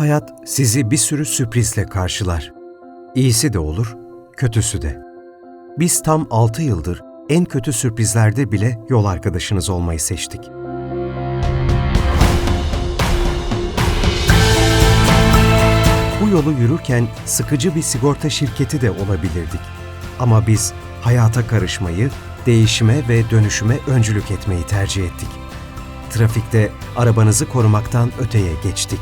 Hayat sizi bir sürü sürprizle karşılar. İyisi de olur, kötüsü de. Biz tam 6 yıldır en kötü sürprizlerde bile yol arkadaşınız olmayı seçtik. Bu yolu yürürken sıkıcı bir sigorta şirketi de olabilirdik. Ama biz hayata karışmayı, değişime ve dönüşüme öncülük etmeyi tercih ettik. Trafikte arabanızı korumaktan öteye geçtik.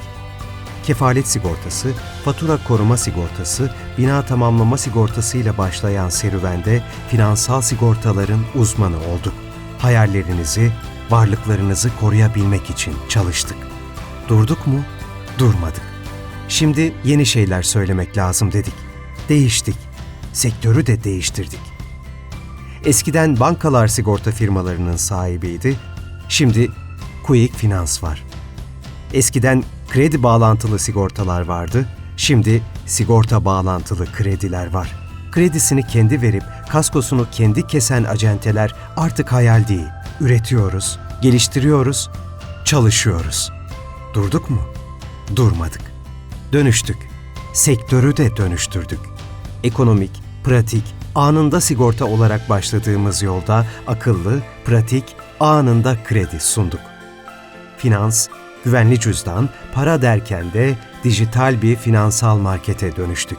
Kefalet sigortası, fatura koruma sigortası, bina tamamlama sigortası ile başlayan serüvende finansal sigortaların uzmanı olduk. Hayallerinizi, varlıklarınızı koruyabilmek için çalıştık. Durduk mu? Durmadık. Şimdi yeni şeyler söylemek lazım dedik. Değiştik. Sektörü de değiştirdik. Eskiden bankalar sigorta firmalarının sahibiydi. Şimdi Quick Finans var. Eskiden kredi bağlantılı sigortalar vardı. Şimdi sigorta bağlantılı krediler var. Kredisini kendi verip kaskosunu kendi kesen acenteler artık hayal değil. Üretiyoruz, geliştiriyoruz, çalışıyoruz. Durduk mu? Durmadık. Dönüştük. Sektörü de dönüştürdük. Ekonomik, pratik, anında sigorta olarak başladığımız yolda akıllı, pratik, anında kredi sunduk. Finans, güvenli cüzdan, para derken de dijital bir finansal markete dönüştük.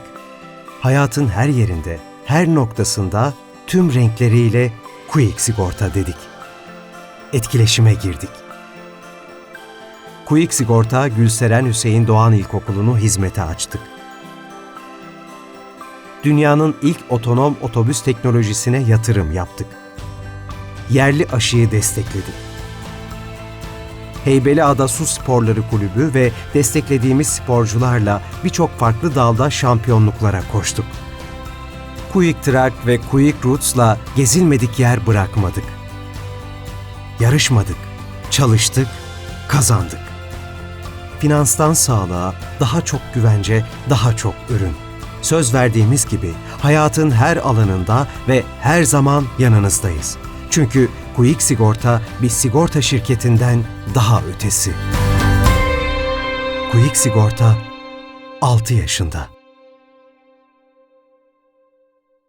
Hayatın her yerinde, her noktasında tüm renkleriyle Quick Sigorta dedik. Etkileşime girdik. Quick Sigorta Gülseren Hüseyin Doğan İlkokulu'nu hizmete açtık. Dünyanın ilk otonom otobüs teknolojisine yatırım yaptık. Yerli aşıyı destekledik. Heybeliada Su Sporları Kulübü ve desteklediğimiz sporcularla birçok farklı dalda şampiyonluklara koştuk. Quick Track ve Quick Roots'la gezilmedik yer bırakmadık. Yarışmadık, çalıştık, kazandık. Finanstan sağlığa, daha çok güvence, daha çok ürün. Söz verdiğimiz gibi hayatın her alanında ve her zaman yanınızdayız. Çünkü Quick Sigorta bir sigorta şirketinden daha ötesi. Quick Sigorta 6 yaşında.